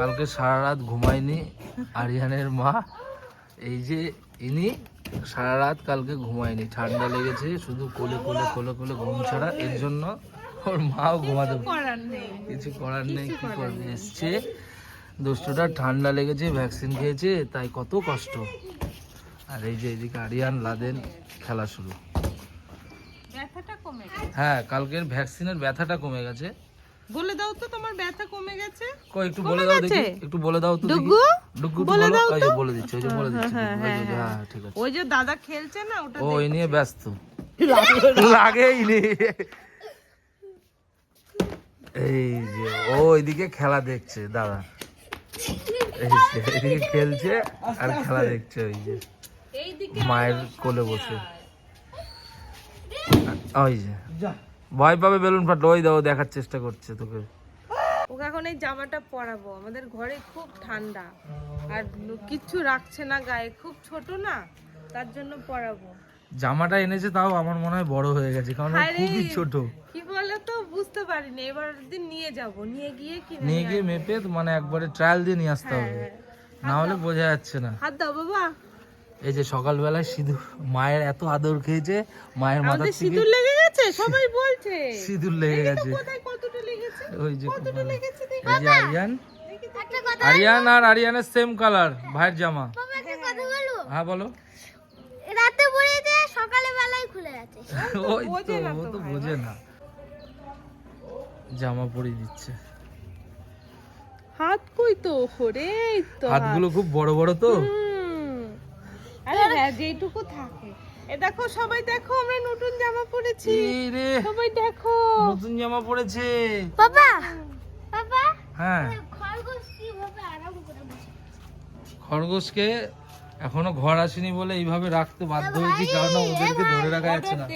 কালকে সারা রাত ঘুমায়নি আরিয়ানের মা। এই যে ইনি সারা রাত কালকে ঘুমায়নি। ঠান্ডা লেগেছে শুধু কোলে কোলে কোলে কোলে ঘুম ছাড়া। এর জন্য ওর মাও ঘুমাতে কিছু করার নেই। কি করবে এসছে। দুষ্টুটা ঠান্ডা লেগেছে ভ্যাকসিন খেয়েছে তাই কত কষ্ট। আর এই যে এদিকে আরিয়ান লাদেন খেলা শুরু। হ্যাঁ কালকের ভ্যাকসিনের ব্যথাটা কমে গেছে। বলে দাও তো তোমার ব্যথা কমে গেছে। কই একটু বলে দাও দেখি। একটু বলে দাও তো দেখি। ডুগু? ডুগু বলে দাও তো। বলে দিচ্ছি ওই যে বলে দিচ্ছি হ্যাঁ, ওই যে, হ্যাঁ, হ্যাঁ। ঠিক আছে। ওই যে দাদা খেলছে না ওটা ও এই নিয়ে ব্যস্ত। লাগেই নি। এই যে ও এদিকে খেলা দেখছে দাদা। এই যে এদিকে খেলছে আর খেলা দেখছে ওই যে। মায়ের কোলে বসে। ওই যে। ভয় পাবে বেলুন ফাটলো। ওই দাও দেখার চেষ্টা করছে তোকে। ওকে এখন এই জামাটা পরাবো। আমাদের ঘরে খুব ঠান্ডা। আর কিচ্ছু রাখছে না গায়ে। খুব ছোট না তার জন্য পরাবো। জামাটা এনেছে তাও আমার মনে হয় বড় হয়ে গেছে কারণ খুবই ছোট। কি বলে তো বুঝতে পারিনি। এবার দিন নিয়ে যাব। নিয়ে গিয়ে কিনে নিয়ে গিয়ে মেপে মানে একবারে ট্রায়াল দিয়ে নিয়ে আসতে হবে। হ্যাঁ। না হলে বোঝা যাচ্ছে না। হাত দাও বাবা। এই যে সকালবেলায় সিঁদুর মায়ের এত আদর খেয়েছে মায়ের মাথা সিঁদুর লেগে গেছে সবাই বলছে। সিঁদুর লেগে গেছে। কোথায় কতটা লেগেছে। ওই যে কতটা লেগেছে দেখি। আরিয়ান। আরিয়ান আর আরিয়ানের সেম কালার ভাইয়ের জামা। হ্যাঁ বলো। রাতে পরে যে সকালে বেলায় খুলে যাচ্ছে। ওই তো ও তো বোঝে না। জামা পরিয়ে দিচ্ছে। হাত কই তো? ওরে তো হাতগুলো খুব বড় বড় তো। আরে হ্যাঁ যেটুকু থাকে। এ দেখো সবাই দেখো আমরা নতুন জামা পরেছি। রে সবাই দেখো। নতুন জামা পড়েছে বাবা বাবা। হ্যাঁ। খরগোশ কীভাবে আরাম করে বসে খরগোশকে এখনও ঘর আসেনি বলে এইভাবে রাখতে বাধ্য হয়েছি কারণ ওদেরকে ধরে রাখা যাচ্ছে না।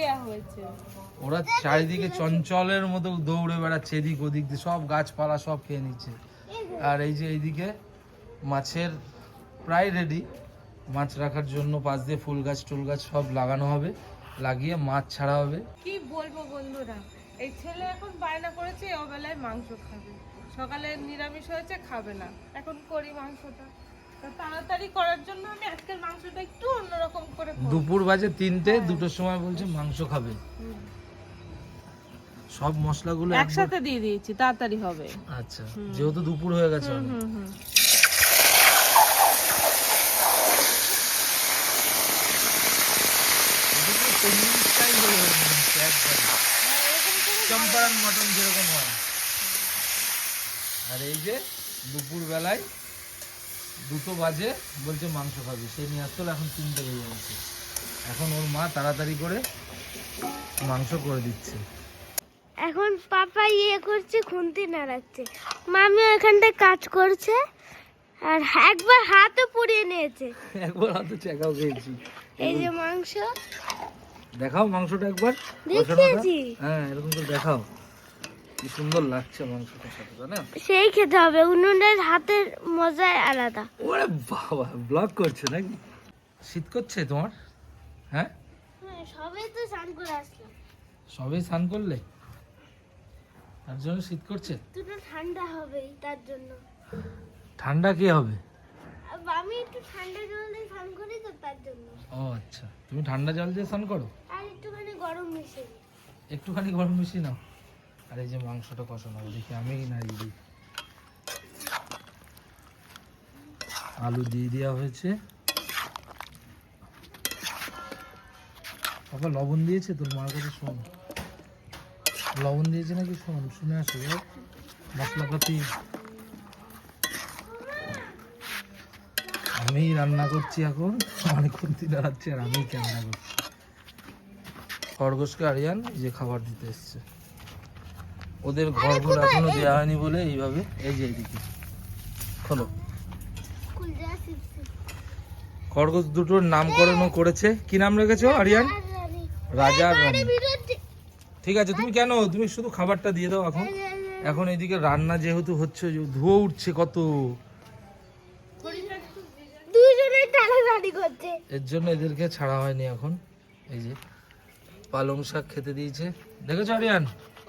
ওরা চারিদিকে চঞ্চলের মতো দৌড়ে বেড়াচ্ছে এদিক ওদিক দিয়ে সব গাছপালা সব খেয়ে নিচ্ছে। আর এই যে এইদিকে মাছের প্রায় রেডি মাছ রাখার জন্য পাশ দিয়ে ফুল গাছ টুল গাছ সব লাগানো হবে লাগিয়ে মাছ ছাড়া হবে। কি বলব বন্ধুরা? এই ছেলে এখন বায়না করেছে ও বেলায় মাংস খাবে। সকালে নিরামিষ হয়েছে খাবে না। এখন করি মাংসটা। তাড়াতাড়ি করার জন্য আমি আজকের মাংসটা একটু অন্যরকম করে দুপুর বাজে তিনটে দুটোর সময় বলছে মাংস খাবে। সব মশলাগুলো একসাথে দিয়ে দিয়েছি তাড়াতাড়ি হবে। আচ্ছা যেহেতু দুপুর হয়ে গেছে হুম হুম এটা পুরো তন্দুরি style হয়ে চম্পারন মটন যেরকম হয়। আর এই যে দুপুর বেলায় দুটো বাজে বলছে মাংস খাবি। সে নিয়ে আসতে এখন তিনটে বেজে গেছে। এখন ওর মা তাড়াতাড়ি করে মাংস করে দিচ্ছে। এখন পাপা ইয়ে করছে খুন্তি নাড়াচ্ছে। মামি ওখানটায় কাজ করছে আর একবার হাতও পুড়িয়ে নিয়েছে। একবার হাতে চেকাও খেয়েছি। এই যে মাংস। দেখাও মাংসটা একবার দেখিয়েছি। হ্যাঁ এরকম করে দেখাও। কি সুন্দর লাগছে মাংসটার সাথে তাই না সেই খেতে হবে উনুনের হাতের মজাই আলাদা। ওরে বাবা ব্লগ করছে নাকি? শীত করছে তোমার? হ্যাঁ? হ্যাঁ সবাই তো স্নান করে আসলাম। সবে স্নান করলে? তার জন্য শীত করছে? দুটো ঠান্ডা হবেই তার জন্য। ঠান্ডা কি হবে? আমি একটু ঠান্ডা জল দিয়ে স্নান করি তো তার জন্য। ও আচ্ছা। তুমি ঠান্ডা জল দিয়ে স্নান করো? আর একটুখানি গরম মিশে দিই। একটুখানি গরম বেশি নাও। আর এই যে মাংসটা কষানো দেখি আমি নাড়িয়ে দিই আলু দিয়ে দেওয়া হয়েছে। বাবা লবণ দিয়েছে তোর মার কাছে শোন। লবণ দিয়েছে নাকি শোন? শুনে আসো মশলাপাতি আমি রান্না করছি এখন অনেকক্ষণ দিন দাঁড়াচ্ছি আর আমি ক্যামেরা করছি। খরগোশকে আরিয়ান যে খাবার দিতে এসছে। ওদের ঘরগুলো এখনও দেওয়া হয়নি বলে এইভাবে এই যে এইদিকে। খোলো। খরগোশ দুটোর নামকরণও করেছে। কি নাম রেখেছো আরিয়ান? রাজা রানী। ঠিক আছে তুমি কেন? তুমি শুধু খাবারটা দিয়ে দাও এখন। এখন এইদিকে রান্না যেহেতু হচ্ছে ধুয়ো উঠছে কত। টানাটানি করছে। এর জন্য এদেরকে ছাড়া হয়নি এখন। এই যে পালং শাক খেতে দিয়েছে। দেখেছ আরিয়ান?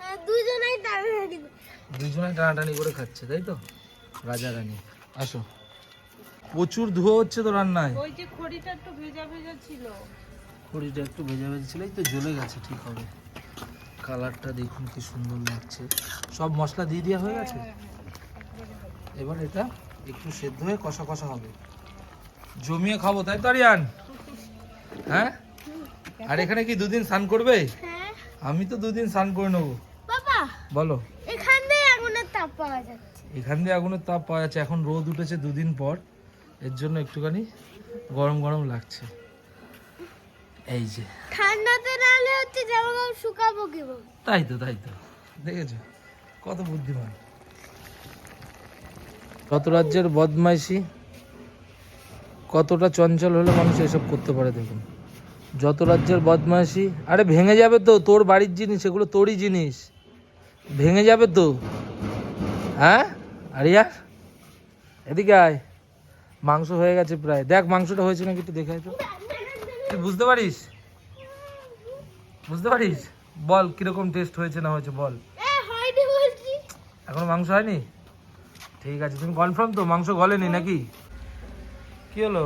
আর দুইজনেই টানাটানি করছে দুজনে টানাটানি করে খাচ্ছে তাই তো? রাজা রানী। আসো। প্রচুর ধোয়া হচ্ছে তো রান্নায়। ওই যে খড়িটা একটু ভেজা ভেজা ছিল। খড়িটা একটু ভেজা ভেজা ছিল এই তো জ্বলে গেছে ঠিক হবে। কালারটা দেখুন কি সুন্দর লাগছে। সব মশলা দিয়ে দেওয়া হয়ে গেছে? এবার এটা একটু সেদ্ধ হয়ে কষা কষা হবে। জমিয়ে খাব তাই তো আরিয়ান? হ্যাঁ? আর এখানে কি দুদিন স্নান করবে? হ্যাঁ। আমি তো দুদিন স্নান করে নেব। বাবা বলো। এখান দিয়ে আগুনের তাপ পাওয়া যাচ্ছে। এখান দিয়ে আগুনের তাপ পাওয়া যাচ্ছে। এখন রোদ উঠেছে দুদিন পর। এর জন্য একটুখানি গরম গরম লাগছে। এই যে। ঠান্ডাতে নাহলে হচ্ছে জামা কাপড় শুকাবো কীভাবে তাই তো তাই তো। দেখেছ? কত বুদ্ধিমান। কত রাজ্যের বদমাইশি কতটা চঞ্চল হলে মানুষ এসব করতে পারে দেখুন। যত রাজ্যের বদমাইশি আরে ভেঙে যাবে তো তোর বাড়ির জিনিস এগুলো তোরই জিনিস। ভেঙে যাবে তো। হ্যাঁ? আরিয়া এদিকে আয়। মাংস হয়ে গেছে প্রায়। দেখ মাংসটা হয়েছে নাকি একটু দেখে তো। তুই বুঝতে পারিস? বুঝতে পারিস? বল কীরকম টেস্ট হয়েছে না হয়েছে বল। এখনও মাংস হয়নি? ঠিক আছে তুমি কনফার্ম তো মাংস গলেনি নাকি? কি হলো?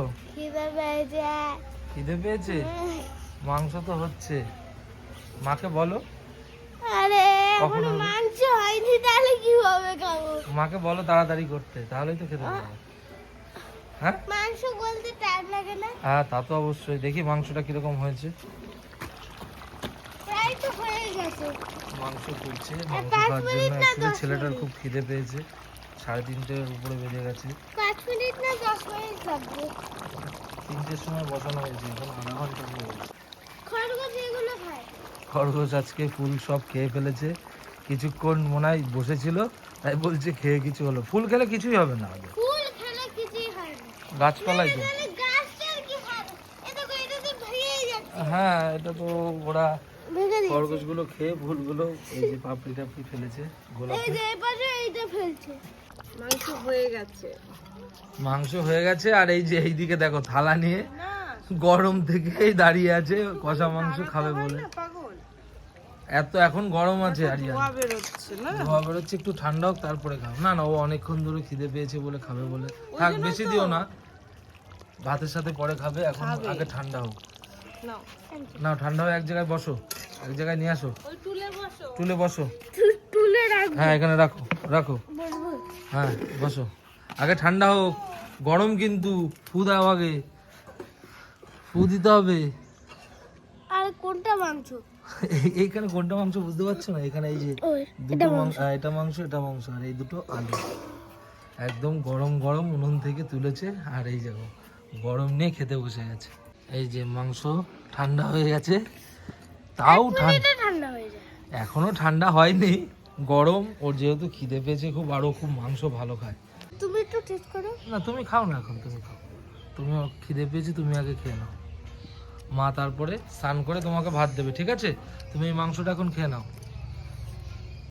খিদে পেয়েছে। মাংস তো হচ্ছে। মাকে বলো। আরে এখনও? মাংস হয়নি তাহলে কীভাবে খাব? মাকে বলো তাড়াতাড়ি করতে তাহলেই তো খেতে পারবে। হ্যাঁ? মাংস বলতে টাইম লাগে না। হ্যাঁ তা তো অবশ্যই। দেখি মাংসটা কীরকম হয়েছে। প্রায় তো হয়ে গেছে। মাংস তুলছে মাংস খাওয়ার জন্য ছেলেটার খুব খিদে পেয়েছে। সাড়ে তিনটের উপরে বেজে গেছে। মিনিট না দশ মিনিট লাগবে। তিনটের সময় বসানো হয়েছে এখন আধা ঘণ্টা হয়ে গেছে। খরগোশ এগুলো খায়। খরগোশ আজকে ফুল সব খেয়ে ফেলেছে। কিছুক্ষণ মনে হয় বসেছিল তাই বলছে খেয়ে কিছু হলো। ফুল খেলে কিছুই হবে না ওদের। ফুল খেলে কিছুই হয় না। গাছপালাই তো। যাচ্ছে। হ্যাঁ এটা তো ওরা খরগোশগুলো খেয়ে ফুলগুলো এই যে পাপড়ি টাপড়ি ফেলেছে গোলাপ এই যে এই পাশে এইটা ফেলছে। মাংস হয়ে গেছে। মাংস হয়ে গেছে আর এই যে এইদিকে দেখো থালা নিয়ে গরম থেকেই দাঁড়িয়ে আছে কষা মাংস খাবে বলে। এত এখন গরম আছে আরিয়ান ধোয়া বেরোচ্ছে একটু ঠান্ডা হোক তারপরে খাও। না না ও অনেকক্ষণ ধরে খিদে পেয়েছে বলে খাবে বলে। থাক বেশি দিও না। ভাতের সাথে পরে খাবে এখন আগে ঠান্ডা হোক। না ঠান্ডা হয়ে এক জায়গায় বসো এক জায়গায় নিয়ে আসো। টুলে বসো। হ্যাঁ এখানে রাখো রাখো। হ্যাঁ বসো। আগে ঠান্ডা হোক গরম কিন্তু ফু দাও আগে। ফু দিতে হবে। আর কোনটা মাংস? এইখানে কোনটা মাংস বুঝতে পারছ না? এখানে এই যে দুটো মাংস। এটা মাংস এটা মাংস আর এই দুটো আলু। একদম গরম গরম উনুন থেকে তুলেছে আর এই দেখো গরম নিয়ে খেতে বসে গেছে। এই যে মাংস ঠান্ডা হয়ে গেছে তাও ঠান্ডা। হয়ে যায়। এখনও ঠান্ডা হয়নি গরম। ওর যেহেতু খিদে পেয়েছে খুব আরও খুব মাংস ভালো খায়। তুমি একটু টেস্ট করো। না, তুমি খাও না এখন, তুমি খাও। তুমি খিদে পেয়েছি, তুমি আগে খেয়ে নাও। মা তারপরে স্নান করে তোমাকে ভাত দেবে, ঠিক আছে? তুমি এই মাংসটা এখন খেয়ে নাও।